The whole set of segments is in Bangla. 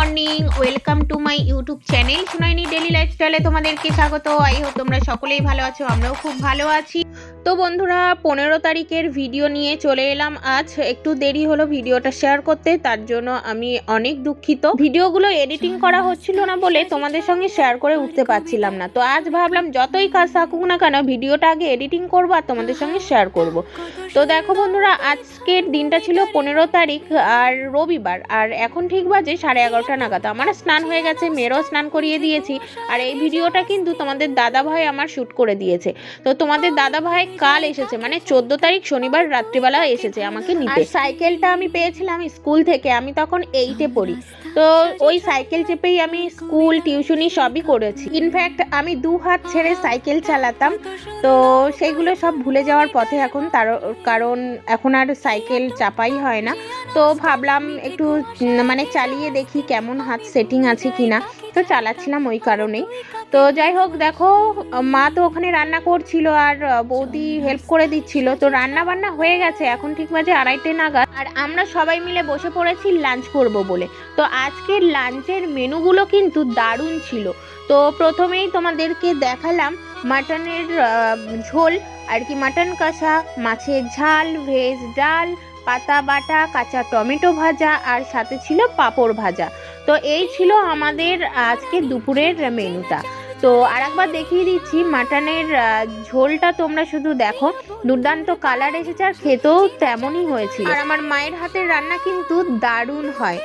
Welcome to my YouTube channel Sunaini daily লাইফস্টাইলে তোমাদেরকে স্বাগত। আই হোপ তোমরা সকলেই ভালো আছো, আমরাও খুব ভালো আছি। তো বন্ধুরা, পনেরো তারিখের ভিডিও নিয়ে চলে এলাম আজ। একটু দেরি হলো ভিডিওটা শেয়ার করতে, তার জন্য আমি অনেক দুঃখিত। ভিডিওগুলো এডিটিং করা হচ্ছিল না বলে তোমাদের সঙ্গে শেয়ার করে উঠতে পারছিলাম না। তো আজ ভাবলাম, যতই কাজ থাকুক না কেন ভিডিওটা আগে এডিটিং করব আর তোমাদের সঙ্গে শেয়ার করব। তো দেখো বন্ধুরা, আজকের দিনটা ছিল পনেরো তারিখ আর রবিবার, আর এখন ঠিক বাজে সাড়ে এগারোটা। নাগাদ। আমার স্নান হয়ে গেছে, মেয়েরও স্নান করিয়ে দিয়েছি। আর এই ভিডিওটা কিন্তু তোমাদের দাদা ভাই আমার শ্যুট করে দিয়েছে। তো তোমাদের দাদা ভাই কাল এসেছে মানে চোদ্দ তারিখ শনিবার রাত্রিবেলা এসেছে আমাকে নিতে। সাইকেলটা আমি পেয়েছিলাম স্কুল থেকে, আমি তখন এইটে পড়ি। তো ওই সাইকেল চেপেই আমি স্কুল, টিউশনি সবই করেছি। ইনফ্যাক্ট আমি দু হাত ছেড়ে সাইকেল চালাতাম। তো সেইগুলো সব ভুলে যাওয়ার পথে এখন তার, কারণ এখন আর সাইকেল চাপাই হয় না। তো ভাবলাম একটু মানে চালিয়ে দেখি কেমন হাত সেটিং আছে কি না তো চালাচ্ছিলাম ওই কারণেই। তো যাই হোক, দেখো, মা তো ওখানে রান্না করছিল আর বৌদি হেল্প করে দিচ্ছিল। তো রান্না বান্না হয়ে গেছে, এখন ঠিক বাজে আড়াইটে নাগাদ। আর আমরা সবাই মিলে বসে পড়েছি লাঞ্চ করব বলে। তো আজকের লাঞ্চের মেনুগুলো কিন্তু দারুণ ছিল। তো প্রথমেই তোমাদেরকে দেখালাম মাটনের ঝোল, আর কি মাটন কষা, মাছের ঝাল ভেজ ডাল পাতা বাটা, কাঁচা টমেটো ভাজা আর সাথে ছিল পাঁপড় ভাজা। তো এই ছিল আমাদের আজকে দুপুরের মেনুটা। তো আর একবার দেখিয়ে দিচ্ছি, মাটনের ঝোলটা তোমরা শুধু দেখো। দুর্দান্ত কালার এসেছে আর খেতেও তেমনই হয়েছিল। আর আমার মায়ের হাতের রান্না কিন্তু দারুণ হয়।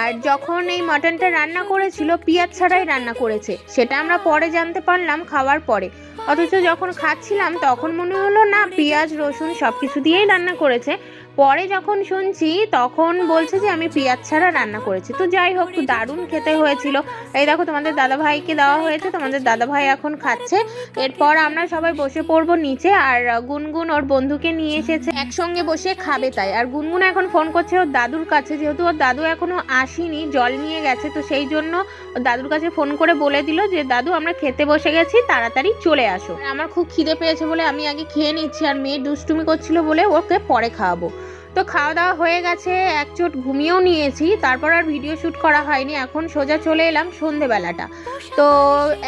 আর যখন এই মাটনটা রান্না করেছিল, পেঁয়াজ ছাড়াই রান্না করেছে। সেটা আমরা পরে জানতে পারলাম খাওয়ার পরে। অথচ যখন খাচ্ছিলাম, তখন মনে হলো, না, পেঁয়াজ, রসুন সব কিছু দিয়েই রান্না করেছে। পরে যখন শুনছি, তখন বলছে যে আমি পেঁয়াজ ছাড়া রান্না করেছি। তো যাই হোক দারুণ খেতে হয়েছিল। এই দেখো, তোমাদের দাদা ভাইকে দেওয়া হয়েছে, তোমাদের দাদা ভাই এখন খাচ্ছে। এরপর আমরা সবাই বসে পড়ব নিচে, আর গুনগুন ওর বন্ধুকে নিয়ে এসেছে। একসঙ্গে বসে খাবে তাই। আর গুনগুন এখন ফোন করছে ওর দাদুর কাছে, যেহেতু ওর দাদু এখনও আসেনি, জল নিয়ে গেছে, তো সেই জন্য দাদুর কাছে ফোন করে বলে দিল যে, দাদু, আমরা খেতে বসে গেছি, তাড়াতাড়ি চলে আসো। আমার খুব খিদে পেয়েছে বলে আমি আগে খেয়ে নিচ্ছি, আর মেয়ে দুষ্টুমি করছিল বলে ওকে পরে খাওয়াবো। তো খাওয়া দাওয়া হয়ে গেছে, এক চোট ঘুমিয়েও নিয়েছি, তারপর আর ভিডিও শ্যুট করা হয়নি, এখন সোজা চলে এলাম সন্ধেবেলাটা। তো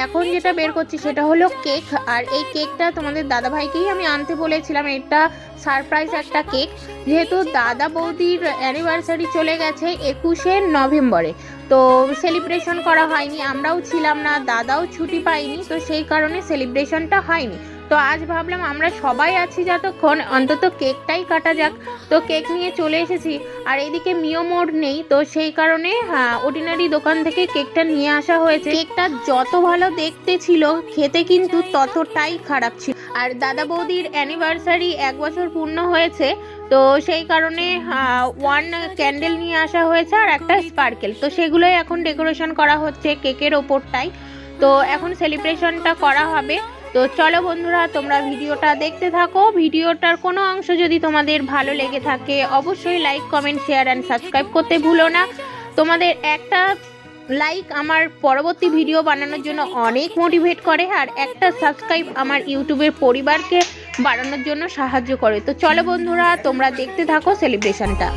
এখন যেটা বের করছি সেটা হলো কেক, আর এই কেকটা তোমাদের দাদা ভাইকেই আমি আনতে বলেছিলাম, এটা সারপ্রাইজ একটা কেক। যেহেতু দাদা বৌদির অ্যানিভার্সারি চলে গেছে একুশে নভেম্বরে, তো সেলিব্রেশন করা হয়নি, আমরাও ছিলাম না, দাদাও ছুটি পাইনি তো সেই কারণে সেলিব্রেশনটা হয়নি। তো আজ ভাবলাম আমরা সবাই আছি যতক্ষণ, অন্তত কেকটাই কাটা যাক। তো কেক নিয়ে চলে এসেছি। আর এদিকে মিও মোড় নেই, তো সেই কারণে অর্ডিনারি দোকান থেকে কেকটা নিয়ে আসা হয়েছে। কেকটা যত ভালো দেখতে ছিল, খেতে কিন্তু ততটাই খারাপ ছিল। আর দাদা বৌদির অ্যানিভার্সারি এক বছর পূর্ণ হয়েছে, তো সেই কারণে ওয়ান ক্যান্ডেল নিয়ে আসা হয়েছে আর একটা স্পার্কেল তো সেগুলোই এখন ডেকোরেশন করা হচ্ছে কেকের ওপরটাই। তো এখন সেলিব্রেশনটা করা হবে। তো চলো বন্ধুরা, তোমরা ভিডিওটা দেখতে থাকো। ভিডিওটার কোনো অংশ যদি তোমাদের ভালো লেগে থাকে, অবশ্যই like comment share and subscribe করতে ভুলো না। তোমাদের একটা লাইক আমার পরবর্তী ভিডিও বানানোর জন্য অনেক মোটিভেট করে আর একটা সাবস্ক্রাইব আমার ইউটিউবের পরিবারকে বাড়ানোর জন্য সাহায্য করে। তো চলো বন্ধুরা, তোমরা দেখতে থাকো সেলিব্রেশনটা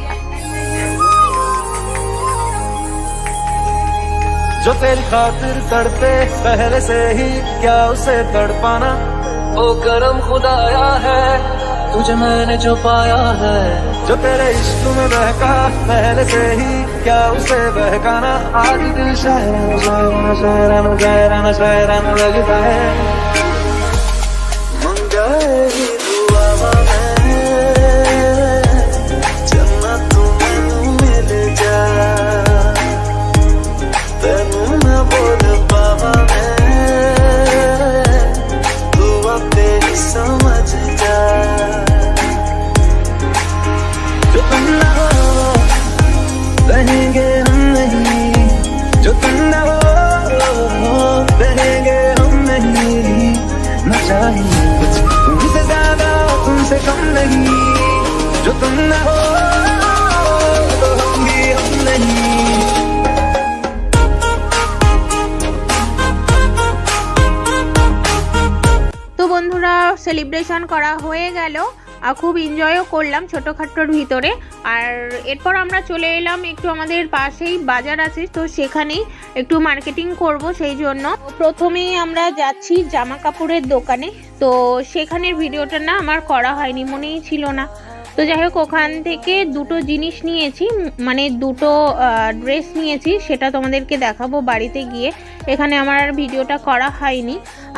जो तेरी खातिर तड़पे पहले से ही क्या उसे तड़पाना ओ करम खुदाया है तुझे मैंने जो पाया है। जो तेरे इश्क में बहका पहले से ही क्या उसे बहकाना? आज दिल शायराना शायराना शायराना शायराना लगता है। বন্ধুরা সেলিব্রেশন করা হয়ে গেল। আর খুব এনজয়ও করলাম ছোটোখাটোর ভিতরে। আর এরপর আমরা চলে এলাম একটু আমাদের পাশেই বাজার আছে, তো সেখানেই একটু মার্কেটিং করব সেই জন্য। প্রথমেই আমরা যাচ্ছি জামা কাপড়ের দোকানে। তো সেখানের ভিডিওটা না আমার করা হয়নি, মনেই ছিল না। তো যাই হোক, ওখান থেকে দুটো জিনিস নিয়েছি মানে দুটো ড্রেস নিয়েছি, সেটা তোমাদেরকে দেখাবো বাড়িতে গিয়ে। এখানে আমার আর ভিডিওটা করা হয়নি।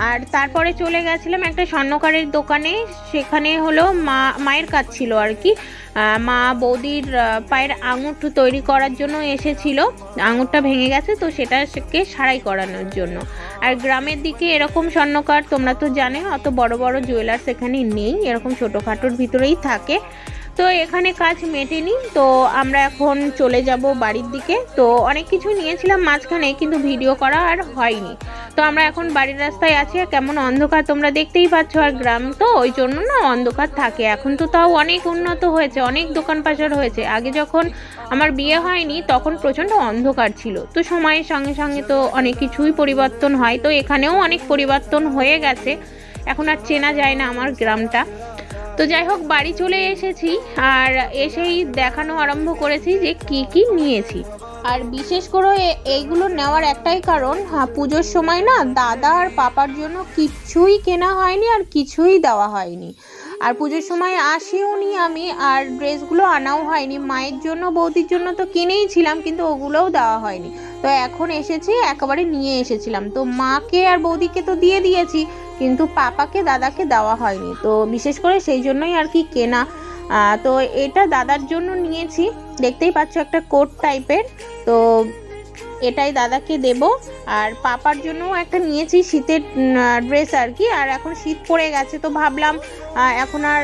আর তারপরে চলে গেছিলাম একটা স্বর্ণকারের দোকানে, সেখানে হলো মা, মায়ের কাজ ছিল আর কি। মা বৌদির পায়ের আঙুর তৈরি করার জন্য এসেছিল। আঙুরটা ভেঙে গেছে, তো সেটাকে সারাই করানোর জন্য। আর গ্রামের দিকে এরকম স্বর্ণকার তোমরা তো জানো অত বড় বড় জুয়েলার্স এখানে নেই, এরকম ছোটোখাটোর ভিতরেই থাকে। তো এখানে কাজ মেটেনি, তো আমরা এখন চলে যাব বাড়ির দিকে। তো অনেক কিছু নিয়েছিলাম মাঝখানে, কিন্তু ভিডিও করা আর হয়নি। তো আমরা এখন বাড়ির রাস্তায় আছি কেমন অন্ধকার তোমরা দেখতেই পাচ্ছ, আর গ্রাম তো, ওই জন্য না অন্ধকার থাকে। এখন তো তাও অনেক উন্নত হয়েছে, অনেক দোকান পাচার হয়েছে। আগে যখন আমার বিয়ে হয়নি, তখন প্রচণ্ড অন্ধকার ছিল। তো সময়ের সঙ্গে সঙ্গে তো অনেক কিছুই পরিবর্তন হয়। তো এখানেও অনেক পরিবর্তন হয়ে গেছে। এখন আর চেনা যায় না আমার গ্রামটা। তো যাই হোক, বাড়ি চলে এসেছি আর এসেই দেখানো আরম্ভ করেছি যে কি কি নিয়েছি। আর বিশেষ করে এইগুলো নেওয়ার একটাই কারণ পুজোর সময় না দাদা আর পাপার জন্য কিচ্ছুই কেনা হয়নি আর কিছুই দেওয়া হয়নি। আর পুজোর সময় আসিও নি আমি, আর ড্রেসগুলো আনাও হয়নি। মায়ের জন্য, বৌদির জন্য তো কিনেই ছিলাম, কিন্তু ওগুলোও দেওয়া হয়নি। তো এখন এসেছি, একেবারে নিয়ে এসেছিলাম। তো মাকে আর বৌদিকে তো দিয়ে দিয়েছি কিন্তু পাপাকে দাদাকে দেওয়া হয়নি। তো বিশেষ করে সেই জন্যই আর কি কেনা। তো এটা দাদার জন্য নিয়েছি। দেখতেই পাচ্ছ একটা কোট টাইপের তো এটাই দাদাকে দেব। আর পাপার জন্য একটা নিয়েছি শীতের ড্রেস আর কি। আর এখন শীত পড়ে গেছে তো ভাবলাম এখন আর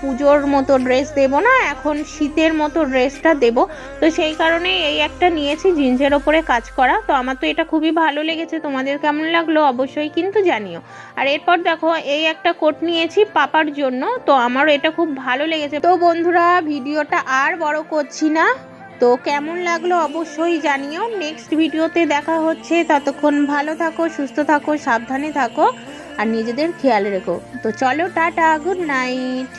পুজোর মতো ড্রেস দেব না, এখন শীতের মতো ড্রেসটা দেব। তো সেই কারণে এই একটা নিয়েছি জিন্সের ওপরে কাজ করা। তো আমার তো এটা খুবই ভালো লেগেছে। তোমাদের কেমন লাগল অবশ্যই কিন্তু জানিও। আর এরপর দেখো, এই একটা কোট নিয়েছি পাপার জন্য। তো আমার এটা খুব ভালো লেগেছে। তো বন্ধুরা, ভিডিওটা আর বড় করছি না। তো কেমন লাগল অবশ্যই জানিও। নেক্সট ভিডিওতে দেখা হচ্ছে। ততক্ষণ ভালো থাকো, সুস্থ থাকো, সাবধানে থাকো আর নিজেদের খেয়াল রেখো। তো চলো টাটা গুড নাইট